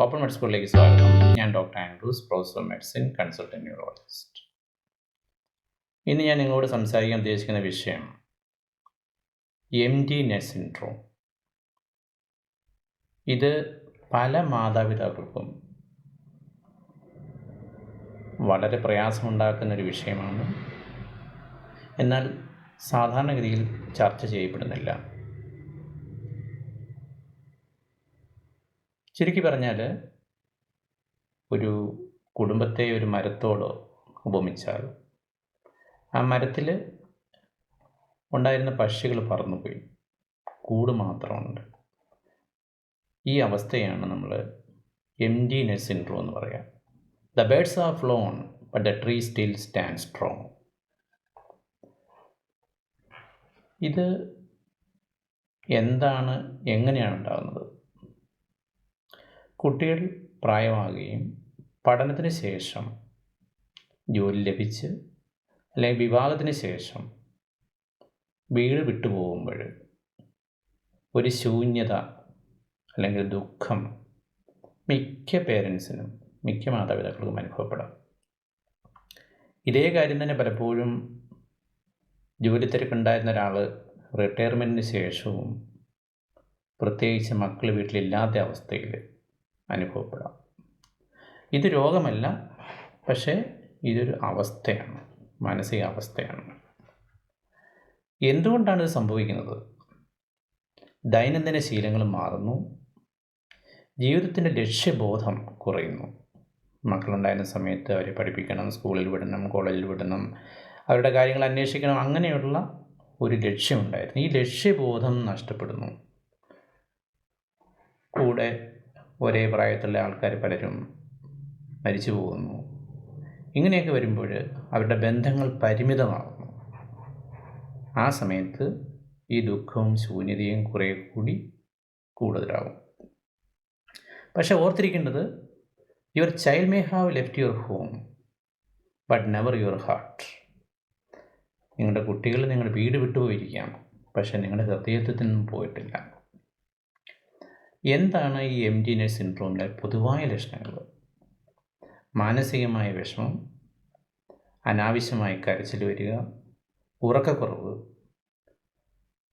Open മെഡ് സ്കൂളിലേക്ക് സ്വാഗതം. ഞാൻ doctor Andrews professor medicine consultant neurologist. ഇന്ന് ഞാൻ നിങ്ങളോട് സംസാരിക്കാൻ ഉദ്ദേശിക്കുന്ന വിഷയം എം ഡി നെറ്റ് സിൻഡ്രോം ഇത് പല മാതാപിതാക്കൾക്കും വളരെ പ്രയാസമുണ്ടാക്കുന്ന ഒരു വിഷയമാണ്. എന്നാൽ സാധാരണഗതിയിൽ ചർച്ച ചെയ്യപ്പെടുന്നില്ല. ചുരുക്കി പറഞ്ഞാൽ ഒരു കുടുംബത്തെ ഒരു മരത്തോട് ഉപമിച്ചാൽ ആ മരത്തിൽ ഉണ്ടായിരുന്ന പക്ഷികൾ പറന്നുപോയി. കൂട് മാത്രമുണ്ട്. ഈ അവസ്ഥയാണ് നമ്മൾ എം ഡി നെസ് സിൻഡ്രോ എന്ന് പറയാം. The birds are flown but the tree still stand strong ഇത് എന്താണ് എങ്ങനെയാണ് ഉണ്ടാകുന്നത്? കുട്ടികൾ പ്രായമാകുകയും പഠനത്തിന് ശേഷം ജോലി ലഭിച്ച് അല്ലെങ്കിൽ വിവാഹത്തിന് ശേഷം വീട് വിട്ടുപോകുമ്പോൾ ഒരു ശൂന്യത അല്ലെങ്കിൽ ദുഃഖം മിക്ക പേരൻസിനും മിക്ക മാതാപിതാക്കൾക്കും അനുഭവപ്പെടാം. ഇതേ കാര്യം തന്നെ പലപ്പോഴും ജോലി തിരക്കുണ്ടായിരുന്ന ഒരാൾ റിട്ടയർമെന്റിന് ശേഷവും പ്രത്യേകിച്ച് മക്കൾ വീട്ടിലില്ലാത്ത അവസ്ഥയിൽ അനുഭവപ്പെടാം. ഇത് രോഗമല്ല പക്ഷേ ഇതൊരു അവസ്ഥയാണ് മാനസികാവസ്ഥയാണ്. എന്തുകൊണ്ടാണ് ഇത് സംഭവിക്കുന്നത്? ദൈനംദിന ശീലങ്ങൾ മാറുന്നു ജീവിതത്തിന്റെ ലക്ഷ്യബോധം കുറയുന്നു. മക്കളുണ്ടായിരുന്ന സമയത്ത് അവരെ പഠിപ്പിക്കണം സ്കൂളിൽ വിടണം കോളേജിൽ വിടണം അവരുടെ കാര്യങ്ങൾ അന്വേഷിക്കണം അങ്ങനെയുള്ള ഒരു ലക്ഷ്യമുണ്ടായിരുന്നു. ഈ ലക്ഷ്യബോധം നഷ്ടപ്പെടുന്നു. കൂടെ ഒരേ പ്രായത്തിലുള്ള ആൾക്കാർ പലരും മരിച്ചു പോകുന്നു. ഇങ്ങനെയൊക്കെ വരുമ്പോൾ അവരുടെ ബന്ധങ്ങൾ പരിമിതമാകുന്നു. ആ സമയത്ത് ഈ ദുഃഖവും ശൂന്യതയും കുറേ കൂടി കൂടുതലാകും. പക്ഷെ ഓർത്തിരിക്കേണ്ടത് your child may have left your home but never your heart നിങ്ങളുടെ കുട്ടികൾ നിങ്ങളുടെ വീട് വിട്ടുപോയിരിക്കാം പക്ഷേ നിങ്ങളുടെ ഹൃദയത്തിൽ നിന്നും പോയിട്ടില്ല. എന്താണ് ഈ എം ഡി നെറ്റ് സിൻഡ്രോമിന്റെ പൊതുവായ ലക്ഷണങ്ങൾ? മാനസികമായ വിഷമം അനാവശ്യമായി കരച്ചിൽ വരിക ഉറക്കക്കുറവ്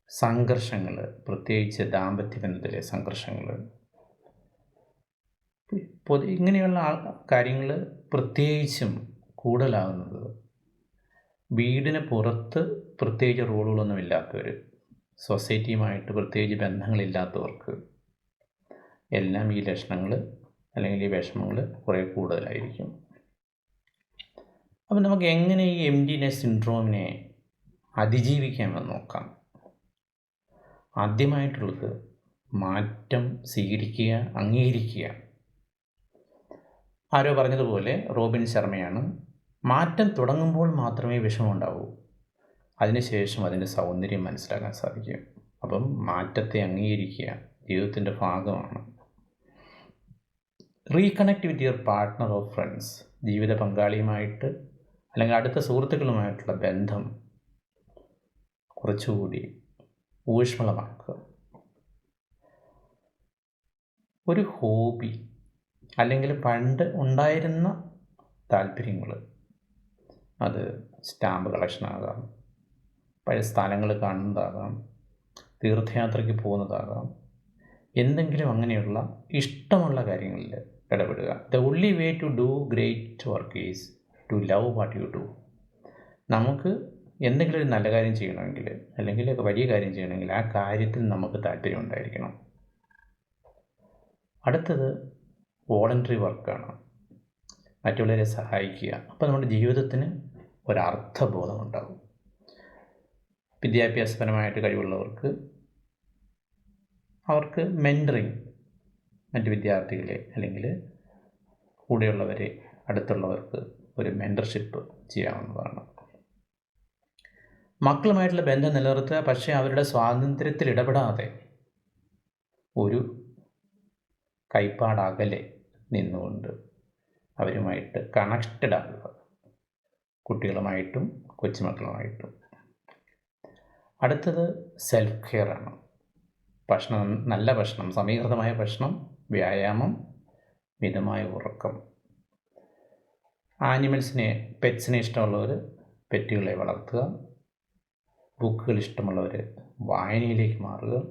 സംഘർഷങ്ങൾ പ്രത്യേകിച്ച് ദാമ്പത്യ ബന്ധത്തിലെ സംഘർഷങ്ങൾ. പൊതു ഇങ്ങനെയുള്ള കാര്യങ്ങൾ പ്രത്യേകിച്ചും കൂടുതലാകുന്നത് വീടിന് പുറത്ത് പ്രത്യേകിച്ച് റോളുകളൊന്നും ഇല്ലാത്തവർ സൊസൈറ്റിയുമായിട്ട് പ്രത്യേകിച്ച് ബന്ധങ്ങളില്ലാത്തവർക്ക്. എല്ലാം ഈ ലക്ഷണങ്ങൾ അല്ലെങ്കിൽ ഈ വിഷമങ്ങൾ കുറേ കൂടുതലായിരിക്കും. അപ്പം നമുക്ക് എങ്ങനെ ഈ എം ഡി നെസ് സിൻഡ്രോമിനെ അതിജീവിക്കാമെന്ന് നോക്കാം? ആദ്യമായിട്ടുള്ളത് മാറ്റം സ്വീകരിക്കുക അംഗീകരിക്കുക. ആരോ പറഞ്ഞതുപോലെ റോബിൻ ശർമ്മയാണ്. മാറ്റം തുടങ്ങുമ്പോൾ മാത്രമേ വിഷമം ഉണ്ടാവൂ അതിനുശേഷം അതിന്റെ സൗന്ദര്യം മനസ്സിലാക്കാൻ സാധിക്കും. അപ്പം മാറ്റത്തെ അംഗീകരിക്കുക ജീവിതത്തിന്റെ ഭാഗമാണ്. Reconnect with your partner of friends ജീവിത പങ്കാളിയുമായിട്ട് അല്ലെങ്കിൽ അടുത്ത സുഹൃത്തുക്കളുമായിട്ടുള്ള ബന്ധം കുറച്ചുകൂടി ഊഷ്മളമാക്കുക. ഒരു ഹോബി അല്ലെങ്കിൽ പണ്ട് ഉണ്ടായിരുന്ന താല്പര്യങ്ങൾ അത് സ്റ്റാമ്പ് കളക്ഷനാകാം പഴയ സ്ഥലങ്ങൾ കാണുന്നതാകാം തീർത്ഥയാത്രയ്ക്ക് പോകുന്നതാകാം എന്തെങ്കിലും അങ്ങനെയുള്ള ഇഷ്ടമുള്ള കാര്യങ്ങളിൽ ഇടപെടുക. The only way to do great work is to love what you do നമുക്ക് എന്തെങ്കിലും ഒരു നല്ല കാര്യം ചെയ്യണമെങ്കിൽ അല്ലെങ്കിൽ വലിയ കാര്യം ചെയ്യണമെങ്കിൽ ആ കാര്യത്തിൽ നമുക്ക് താല്പര്യം ഉണ്ടായിരിക്കണം. അടുത്തത് വോളണ്ടറി വർക്കാണ് മറ്റുള്ളവരെ സഹായിക്കുക. അപ്പോൾ നമ്മുടെ ജീവിതത്തിന് ഒരർത്ഥബോധം ഉണ്ടാകും വിദ്യാഭ്യാസപരമായിട്ട് കഴിവുള്ളവർക്ക് അവർക്ക് മെന്ററിങ് മറ്റ് വിദ്യാർത്ഥികളെ അല്ലെങ്കിൽ കൂടെയുള്ളവരെ അടുത്തുള്ളവർക്ക് ഒരു മെന്റർഷിപ്പ് ചെയ്യാവുന്നതാണ് മക്കളുമായിട്ടുള്ള ബന്ധം നിലനിർത്തുക പക്ഷേ അവരുടെ സ്വാതന്ത്ര്യത്തിൽ ഇടപെടാതെ ഒരു കൈപ്പാടകലെ നിന്നുകൊണ്ട് അവരുമായിട്ട് കണക്റ്റഡ് ആകുക കുട്ടികളുമായിട്ടും കൊച്ചുമക്കളുമായിട്ടും. അടുത്തത് സെൽഫ് കെയർ ആണ്. ഭക്ഷണം നല്ല ഭക്ഷണം സമീകൃതമായ ഭക്ഷണം വ്യായാമം മിതമായ ഉറക്കം. ആനിമൽസിനെ പെറ്റ്സിനെ ഇഷ്ടമുള്ളവർ പെറ്റുകളെ വളർത്തുക. ബുക്കുകൾ ഇഷ്ടമുള്ളവർ വായനയിലേക്ക് മാറുക.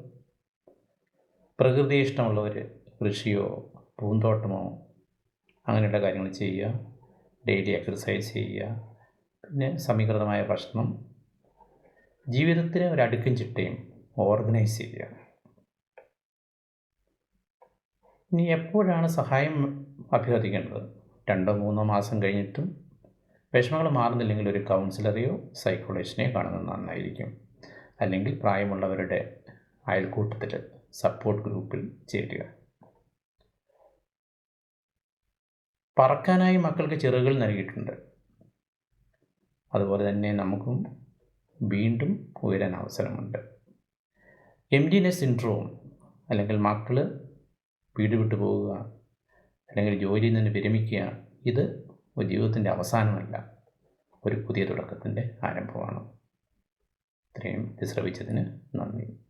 പ്രകൃതി ഇഷ്ടമുള്ളവർ കൃഷിയോ പൂന്തോട്ടമോ അങ്ങനെയുള്ള കാര്യങ്ങൾ ചെയ്യുക. ഡെയിലി എക്സസൈസ് ചെയ്യുക. പിന്നെ സമീകൃതമായ ഭക്ഷണം. ജീവിതത്തിന് ഒരു അടുക്കും ചിട്ടയും ഓർഗനൈസ് ചെയ്യുക. ഇനി എപ്പോഴാണ് സഹായം അഭ്യർത്ഥിക്കേണ്ടത്? രണ്ടോ മൂന്നോ മാസം കഴിഞ്ഞിട്ടും വിഷമങ്ങൾ മാറുന്നില്ലെങ്കിൽ ഒരു കൗൺസിലറെയോ സൈക്കോളജിസ്റ്റിനെയോ കാണുന്നത് നന്നായിരിക്കും. അല്ലെങ്കിൽ പ്രായമുള്ളവരുടെ അയൽക്കൂട്ടത്തിൽ സപ്പോർട്ട് ഗ്രൂപ്പിൽ ചേരുക. പറക്കാനായി മക്കൾക്ക് ചിറകുകൾ നൽകിയിട്ടുണ്ട്. അതുപോലെ തന്നെ നമുക്കും വീണ്ടും ഉയരാൻ അവസരമുണ്ട്. എം ഡി നെസ് സിൻഡ്രോം അല്ലെങ്കിൽ മക്കൾ വീട് വിട്ടു പോവുക അല്ലെങ്കിൽ ജോലിയിൽ നിന്ന് വിരമിക്കുക ഇത് ഒരു ജീവിതത്തിന്റെ അവസാനമല്ല ഒരു പുതിയ തുടക്കത്തിന്റെ ആരംഭമാണ്. ഇത്രയും ഇത് ശ്രവിച്ചതിന് നന്ദി.